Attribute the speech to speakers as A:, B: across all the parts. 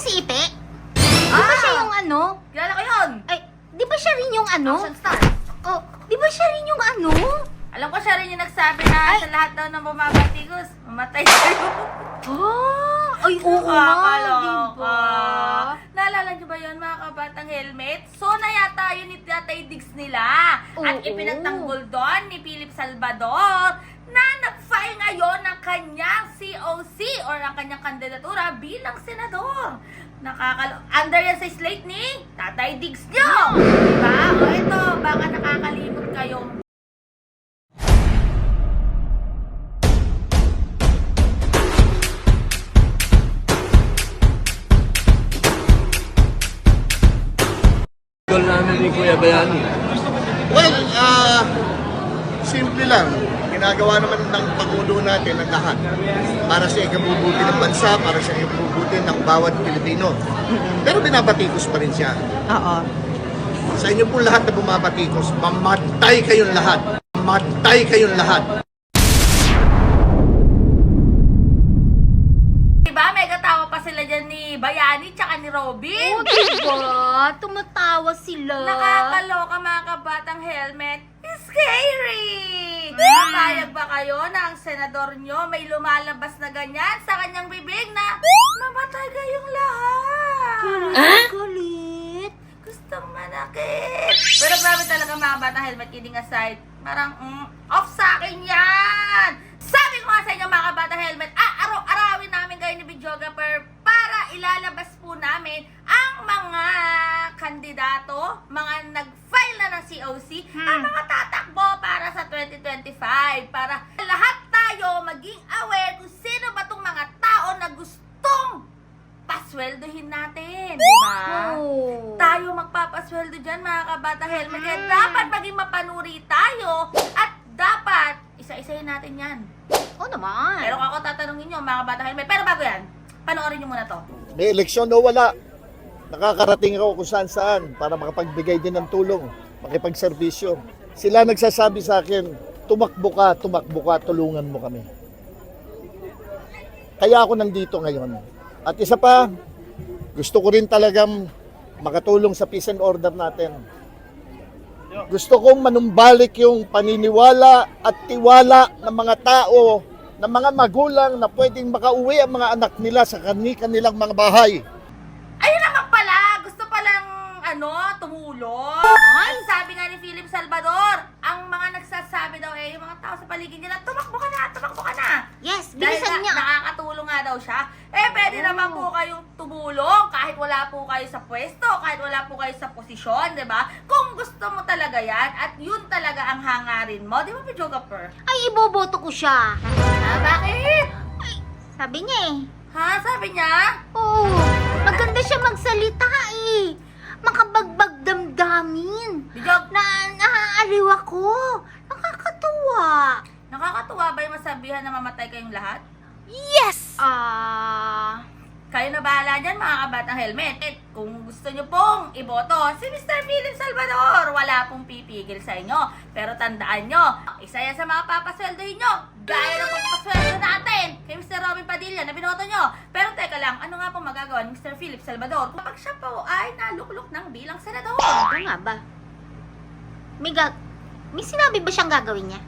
A: mo si Ipe? Di ba
B: Ah!
A: siya yung ano?
B: Kilala ko yun!
A: Ay, di ba siya rin yung ano?
B: Action star.
A: Oh, di ba siya rin yung ano?
B: Alam ko siya rin yung nagsabi na sa lahat daw ng bumabatigos, mamatay kayo.
A: Oh, ay oo nga,
B: Nakakaloka.
A: diba?
B: Naalala niyo ba yun mga kabatang helmet? So na yata yun ni Tatay Diggs nila. At
A: Oo.
B: ipinagtanggol doon ni Philip Salvador na nag-file ngayon ng kanyang COC or ang kanyang kandidatura bilang senador. Nakakalo... Under yan sa slate ni Tatay Diggs nyo! Diba? O ito, baka nakakalimot kayo.
C: Goal namin ni Kuya Bayani.
D: Well, ah, simple lang. Ginagawa naman ng Pangulo natin ang lahat para sa ikabubuti ng bansa, para sa ikabubuti ng bawat Pilipino. Pero binabatikos pa rin siya.
E: Oo.
D: Sa inyo po lahat na bumabatikos, mamatay kayong lahat. Mamatay kayong lahat.
B: Diba? May katawa pa sila dyan ni Bayani tsaka ni Robin.
A: Oh, diba? Tumatawa sila.
B: Nakakaloka mga kabatang helmet. Scary! Kayo na ang senador nyo may lumalabas na ganyan sa kanyang bibig na mamatay kayong lahat?
A: Galit, galit.
B: Gustong manakit. Pero grabe talaga mga batang helmet kidding aside. Parang mm, off sa akin yan! Sabi ko nga sa inyo mga kabatang helmet, ah, araw-arawin namin kayo ni videographer para ilalabas po namin ang mga kandidato, mga nag-file na ng COC, ang mga tatakbo para sa 2025. Para lahat tayo maging aware kung sino ba tong mga tao na gustong pasweldohin natin. Di ba?
A: Oh.
B: tayo magpapasweldo dyan mga kabata helmet. Kaya dapat maging mapanuri tayo at dapat isa-isahin natin yan.
A: Oo naman.
B: Pero ako tatanungin nyo mga kabata helmet. Pero bago yan, panoorin nyo muna to.
D: May eleksyon o wala, nakakarating ako kung saan saan para makapagbigay din ng tulong, makipagserbisyo. Sila nagsasabi sa akin, tumakbo ka, tumakbo ka, tulungan mo kami. Kaya ako nandito ngayon. At isa pa, gusto ko rin talagang makatulong sa peace and order natin. Gusto kong manumbalik yung paniniwala at tiwala ng mga tao, ng mga magulang na pwedeng makauwi ang mga anak nila sa kani-kanilang mga bahay.
B: Ayun naman pala, gusto palang ano, tumulong. Ay, sabi nga ni Philip Salvador, ang mga nagsasabi daw eh, yung mga tao sa paligid nila, tumakbo ka na, tumakbo ka na.
A: Yes,
B: Dahil
A: bilisan
B: nga,
A: niya.
B: nakakatulong nga daw siya. Eh, pwede naman po kayong tumulong kahit wala po kayo sa pwesto, kahit wala po kayo sa posisyon, di ba? Kung gusto mo talaga yan, at yun talaga ang hangarin mo, di ba, Pidjogapper?
A: Ay, iboboto ko siya.
B: Ah, bakit?
A: Sabi niya eh.
B: Ha? Sabi niya?
A: Oo, maganda siya magsalita eh. Makabagbag damdamin.
B: Pidjog,
A: Na naaaliw ako. Nakakatuwa.
B: nakakatuwa ba yung masabihan na mamatay kayong lahat?
A: Yes! Ah...
B: Kayo na bahala dyan, mga kabatang helmet. At kung gusto nyo pong iboto, si Mr. Philip Salvador, wala pong pipigil sa inyo. Pero tandaan nyo, isa yan sa mga papasweldohin nyo. Gaya ng pagpasweldo natin kay Mr. Robin Padilla na binoto nyo. Pero teka lang, ano nga pong magagawa ni Mr. Philip Salvador kapag siya po ay naluklok ng bilang senador?
A: Oo nga ba? May, ga- may sinabi ba siyang gagawin niya?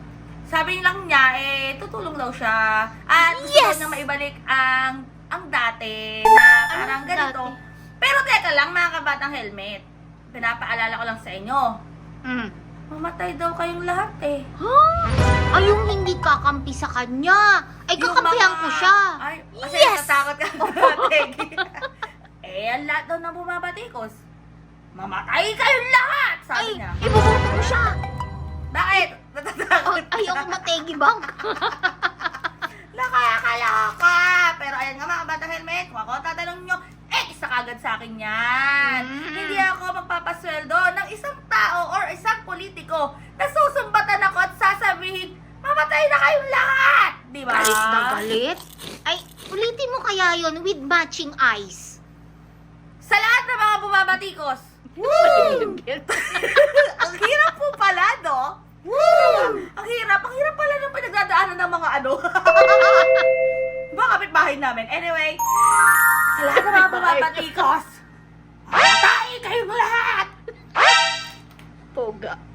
B: Sabi lang niya, eh, tutulong daw siya. At gusto
A: Yes!
B: niya maibalik ang ang dati na parang
A: Anong
B: ganito.
A: dati?
B: Pero teka lang, mga kabatang helmet. Pinapaalala ko lang sa inyo.
A: Hmm.
B: Mamatay daw kayong lahat eh.
A: Huh? Ay, yung hindi kakampi sa kanya. Ay,
B: Yung
A: kakampihan
B: mga-
A: ko siya.
B: Ay, kasi
A: Yes!
B: natatakot ka. Teki. eh, ang lahat daw ng bumabatikos. Mamatay kayong lahat! Sabi
A: Ay,
B: niya.
A: iboboto ko siya.
B: Bakit? Natatakot
A: Ay,
B: ka?
A: ako mategi bang?
B: Nakakaloka! Pero ayan nga mga batang helmet, kung ako tatanong nyo, eh, isa kagad sa akin yan.
A: Mm.
B: Hindi ako magpapasweldo ng isang tao or isang politiko na susumbatan ako at sasabihin, mamatay na kayong lahat! Di ba?
A: Galit na galit. Ay, ulitin mo kaya yon with matching eyes.
B: Sa lahat ng mga bumabatikos, ang hirap po pala, no? Ang hirap, ang hirap pala ng pinagdadaanan ng mga ano. Ba, kapitbahay namin. Anyway, sa lahat ng mga bumabatikos, patay kayong lahat!
A: Poga.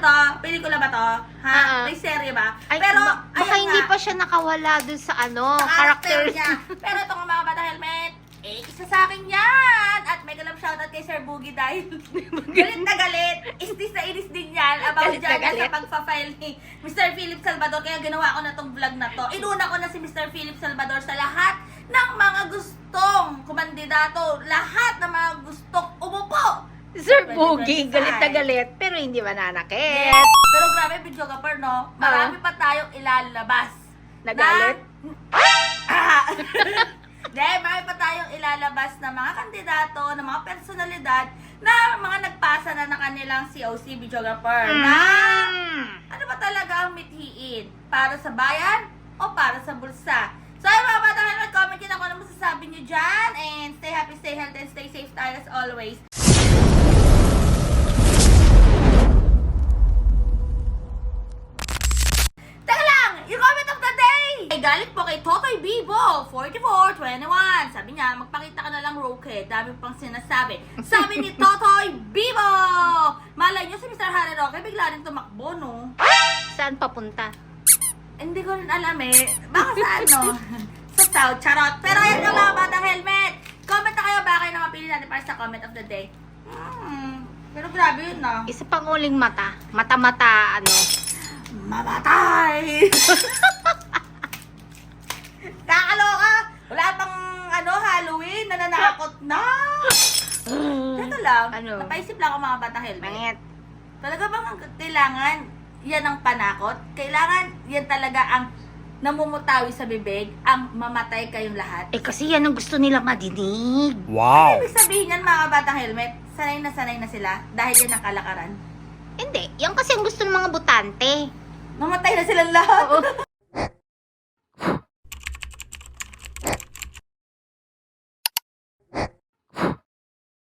B: To? Pelikula ba to? Ha?
A: Ah.
B: May serye ba?
A: Ay,
B: Pero,
A: ba- baka
B: ayun
A: hindi
B: nga,
A: pa siya nakawala dun sa ano,
B: sa
A: character.
B: niya. Pero ito nga mga bata helmet, eh, isa sa akin yan! At may galang shoutout kay Sir Boogie dahil galit na galit. Istis na inis din yan about
A: Galit na
B: dyan
A: galit.
B: sa pagpa-file ni Mr. Philip Salvador. Kaya ginawa ko na tong vlog na to. Inuna ko na si Mr. Philip Salvador sa lahat ng mga gustong kumandidato. Lahat ng mga gustong umupo
A: Sir Boogie,
B: 2025.
A: galit na galit, pero hindi mananakit.
B: Yes. Pero grabe, video ka no? Marami pa tayong ilalabas.
A: Nagalit?
B: Na! Hindi, marami pa tayong ilalabas na mga kandidato, na mga personalidad, na mga nagpasa na ng kanilang COC videographer. Na,
A: Mm.
B: ano ba talaga ang mithiin? Para sa bayan o para sa bulsa? So, ayun mga bata, mag-comment yun ako ano masasabi nyo dyan. And stay happy, stay healthy, and stay safe tayo as always. Ay galit po kay Totoy Bibo, 4421. Sabi niya, magpakita ka na lang, Roque. Dami pang sinasabi. Sabi ni Totoy Bibo! Malay niyo si Mr. Harry Roque, bigla rin tumakbo, no?
A: Saan papunta?
B: Hindi ko rin alam eh. Baka sa ano? sa South, charot. Pero ayan nga mga batang helmet. Comment na kayo ba kayo na mapili natin para sa comment of the day. Hmm. Pero grabe yun na.
A: Isa pang uling mata. Mata-mata, ano.
B: Mamatay! Kakaloka! Wala pang ano, Halloween, nananakot na! Teka lang,
A: Ano?
B: napaisip lang ako mga batang helmet.
A: Mangit.
B: Talaga bang ang kailangan yan ang panakot? Kailangan yan talaga ang namumutawi sa bibig, ang mamatay kayong lahat?
A: Eh kasi yan ang gusto nila madinig.
C: Wow!
B: Ibig sabihin yan mga batang helmet, sanay na sanay na sila dahil yan ang kalakaran.
A: Hindi. Yan kasi ang gusto ng mga butante.
B: Mamatay na silang lahat.
A: Oo.